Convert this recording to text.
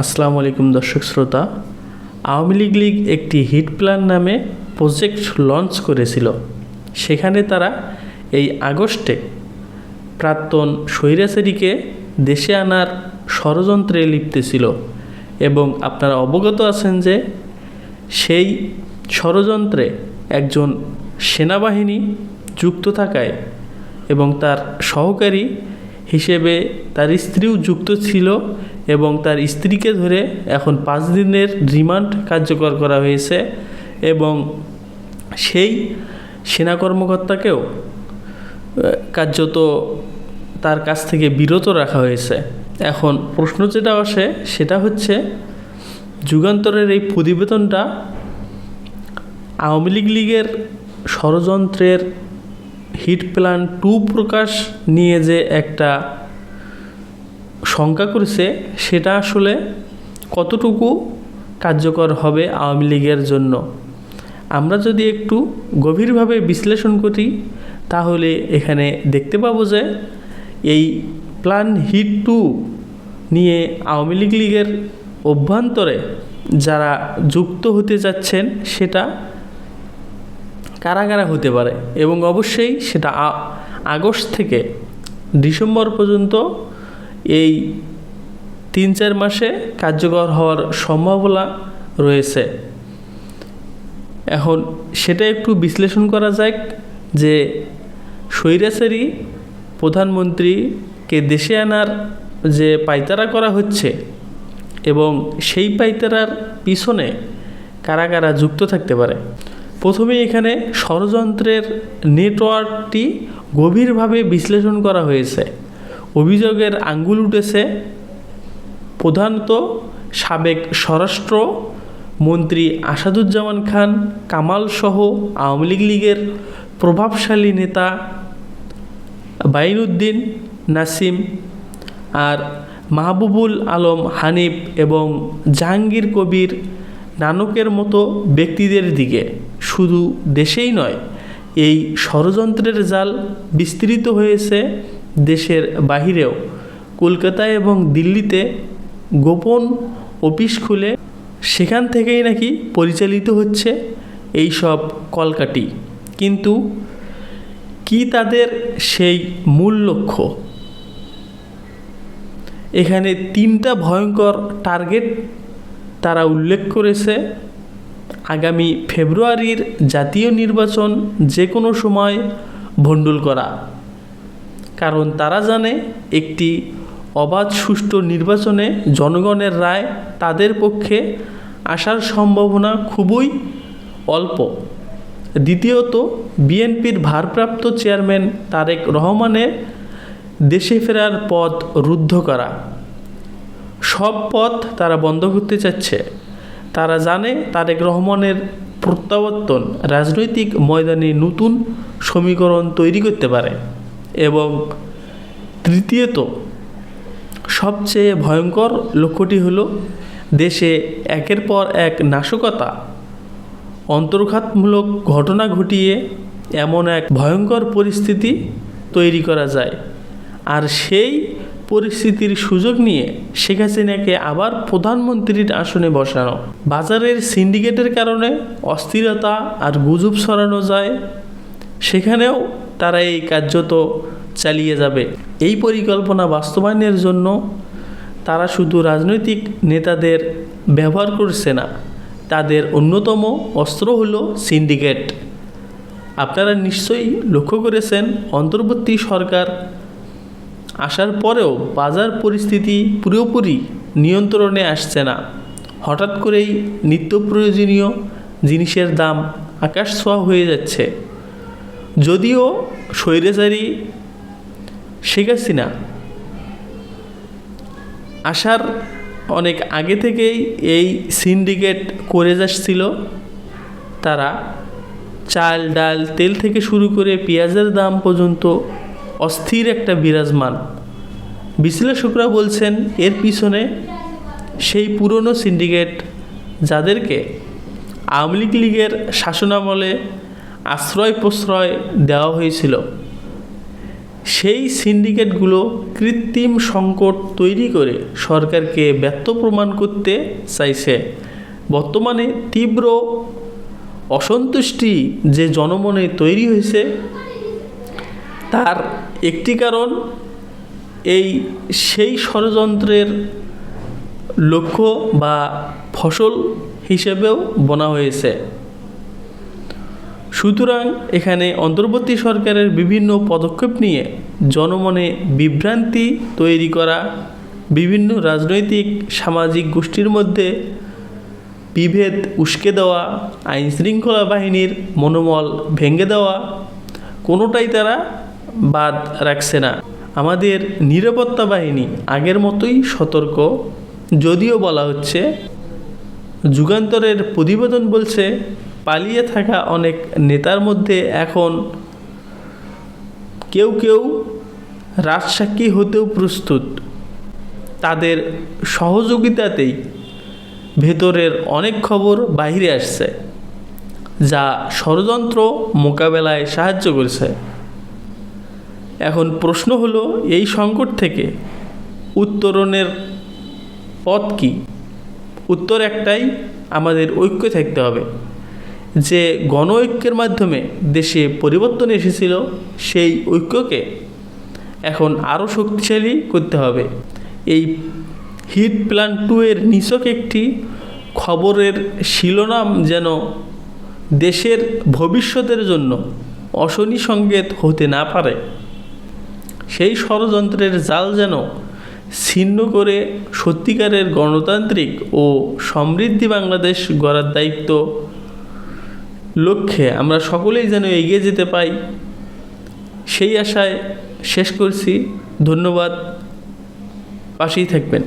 আসসালামু আলাইকুম দর্শক শ্রোতা। আওয়ামী লীগ লীগ একটি হিট প্ল্যান নামে প্রজেক্ট লঞ্চ করেছিল। সেখানে তারা এই আগস্টে প্রাক্তন স্বৈরাচারীকে দেশে আনার ষড়যন্ত্রে লিপ্ত ছিল এবং আপনারা অবগত আছেন যে সেই ষড়যন্ত্রে একজন সেনাবাহিনী যুক্ত থাকায় এবং তার সহকারী হিসেবে তার স্ত্রীও যুক্ত ছিল এবং তার স্ত্রীকে ধরে এখন পাঁচ দিনের রিমান্ড কার্যকর করা হয়েছে এবং সেই সেনা কর্মকর্তাকেও কার্যত তার কাছ থেকে বিরত রাখা হয়েছে। এখন প্রশ্ন যেটা আসে, সেটা হচ্ছে যুগান্তরের এই প্রতিবেদনটা আওয়ামী লীগ লীগের ষড়যন্ত্রের হিট প্ল্যান টু প্রকাশ নিয়ে যে একটা শঙ্কা করেছে, সেটা আসলে কতটুকু কার্যকর হবে আওয়ামী লীগের জন্য? আমরা যদি একটু গভীরভাবে বিশ্লেষণ করি, তাহলে এখানে দেখতে পাবো যে এই প্ল্যান হিট টু নিয়ে আওয়ামী লীগ লীগের অভ্যন্তরে যারা যুক্ত হতে যাচ্ছেন, সেটা কারা কারা হতে পারে এবং অবশ্যই সেটা আগস্ট থেকে ডিসেম্বর পর্যন্ত এই তিন চার মাসে কার্যকর হওয়ার সম্ভাবনা রয়েছে। এখন সেটা একটু বিশ্লেষণ করা যাক যে স্বৈরাচারী প্রধানমন্ত্রীকে দেশে আনার যে পাইতারা করা হচ্ছে এবং সেই পাইতারার পিছনে কারা কারা যুক্ত থাকতে পারে। প্রথমে এখানে ষড়যন্ত্রের নেটওয়ার্কটি গভীরভাবে বিশ্লেষণ করা হয়েছে। অভিযোগের আঙ্গুল উঠেছে। প্রধানত সাবেক স্বরাষ্ট্র মন্ত্রী আসাদুজ্জামান খান, কামাল সহ আওয়ামী লীগ লীগের প্রভাবশালী নেতা বাইনুদ্দিন নাসিম আর মাহবুবুল আলম হানিফ এবং জাহাঙ্গীর কবির নানকের মতো ব্যক্তিদের দিকে। শুধু দেশেই নয়, এই ষড়যন্ত্রের জাল বিস্তৃত হয়েছে দেশের বাহিরেও। কলকাতায় এবং দিল্লিতে গোপন অফিস খুলে সেখান থেকেই নাকি পরিচালিত হচ্ছে এই সব কলকাটি কিন্তু কি তাদের সেই মূল লক্ষ্য? এখানে তিনটা ভয়ঙ্কর টার্গেট তারা উল্লেখ করেছে। আগামী ফেব্রুয়ারির জাতীয় নির্বাচন যে কোনো সময় ভণ্ডুল করা। কারণ তারা জানে একটি অবাধ সুষ্ঠু নির্বাচনে জনগণের রায় তাদের পক্ষে আসার সম্ভাবনা খুবই অল্প। দ্বিতীয়ত, বিএনপির ভারপ্রাপ্ত চেয়ারম্যান তারেক রহমানের দেশে ফেরার পথ রুদ্ধ করা। সব পথ তারা বন্ধ করতে চাচ্ছে। তারা জানে তারেক রহমানের প্রত্যাবর্তন রাজনৈতিক ময়দানে নতুন সমীকরণ তৈরি করতে পারে এবং তৃতীয়ত, সবচেয়ে ভয়ঙ্কর লক্ষ্যটি হলো দেশে একের পর এক নাশকতা। অন্তর্ঘাতমূলক ঘটনা ঘটিয়ে এমন এক ভয়ঙ্কর পরিস্থিতি তৈরি করা যায়। আর সেই পরিস্থিতির সুযোগ নিয়ে শেখ হাসিনাকে আবার প্রধানমন্ত্রীর আসনে বসানো। বাজারের সিন্ডিকেটের কারণে অস্থিরতা আর গুজব ছড়ানো যায়, সেখানেও তারা এই কার্যত চালিয়ে যাবে। এই পরিকল্পনা বাস্তবায়নের জন্য তারা শুধু রাজনৈতিক নেতাদের ব্যবহার করছে না, তাদের অন্যতম অস্ত্র হল সিন্ডিকেট। আপনারা নিশ্চয়ই লক্ষ্য করেছেন, অন্তর্বর্তী সরকার আসার পরেও বাজার পরিস্থিতি পুরোপুরি নিয়ন্ত্রণে আসছে না। হঠাৎ করেই নিত্য প্রয়োজনীয় জিনিসের দাম আকাশ ছোঁয়া হয়ে যাচ্ছে। যদিও স্বৈরাচারী শেখ হাসিনা আসার অনেক আগে থেকেই এই সিন্ডিকেট করে যাচ্ছিল, তারা চাল, ডাল, তেল থেকে শুরু করে পেঁয়াজের দাম পর্যন্ত অস্থির একটা বিরাজমান। বিশ্লেষকরা বলছেন, এর পিছনে সেই পুরনো সিন্ডিকেট যাদেরকে আওয়ামী লীগ লীগের শাসনামলে আশ্রয় প্রশ্রয় দেওয়া হয়েছিল, সেই সিন্ডিকেটগুলো কৃত্রিম সংকট তৈরি করে সরকারকে ব্যর্থ প্রমাণ করতে চাইছে। বর্তমানে তীব্র অসন্তুষ্টি যে জনমনে তৈরি হয়েছে, তার একটি কারণ, এই সেই ষড়যন্ত্রের লক্ষ্য বা ফসল হিসেবেও বনা হয়েছে। সুতরাং এখানে অন্তর্বর্তী সরকারের বিভিন্ন পদক্ষেপ নিয়ে জনমনে বিভ্রান্তি তৈরি করা, বিভিন্ন রাজনৈতিক, সামাজিক গোষ্ঠীর মধ্যে বিভেদ উস্কে দেওয়া আইন শৃঙ্খলা বাহিনীর মনোবল ভেঙে দেওয়া, কোনোটাই তারা বাদ রাখছে না। আমাদের নিরাপত্তা বাহিনী আগের মতোই সতর্ক। যদিও বলা হচ্ছে, যুগান্তরের প্রতিবেদন বলছে, পালিয়ে থাকা অনেক নেতার মধ্যে এখন কেউ কেউ রাজসাক্ষী হতেও প্রস্তুত। তাদের সহযোগিতাতেই ভেতরের অনেক খবর বাইরে আসছে, যা ষড়যন্ত্র মোকাবেলায় সাহায্য করছে। এখন প্রশ্ন হলো, এই সংকট থেকে উত্তরণের পথ কি? উত্তর একটাই, আমাদের ঐক্য থাকতে হবে। যে গণ ঐক্যের মাধ্যমে দেশে পরিবর্তন এসেছিল, সেই ঐক্যকে এখন আরও শক্তিশালী করতে হবে। এই হিট প্ল্যান টু এর নিচক একটি খবরের শিরোনাম যেন দেশের ভবিষ্যতের জন্য অশনি সংকেত হতে না পারে। সেই ষড়যন্ত্রের জাল যেন ছিন্ন করে সত্যিকারের গণতান্ত্রিক ও সমৃদ্ধি বাংলাদেশ গড়ার দায়িত্ব লক্ষ্যে আমরা সকলেই যেন এগিয়ে যেতে পাই, সেই আশায় শেষ করছি। ধন্যবাদ। পাশেই থাকবেন।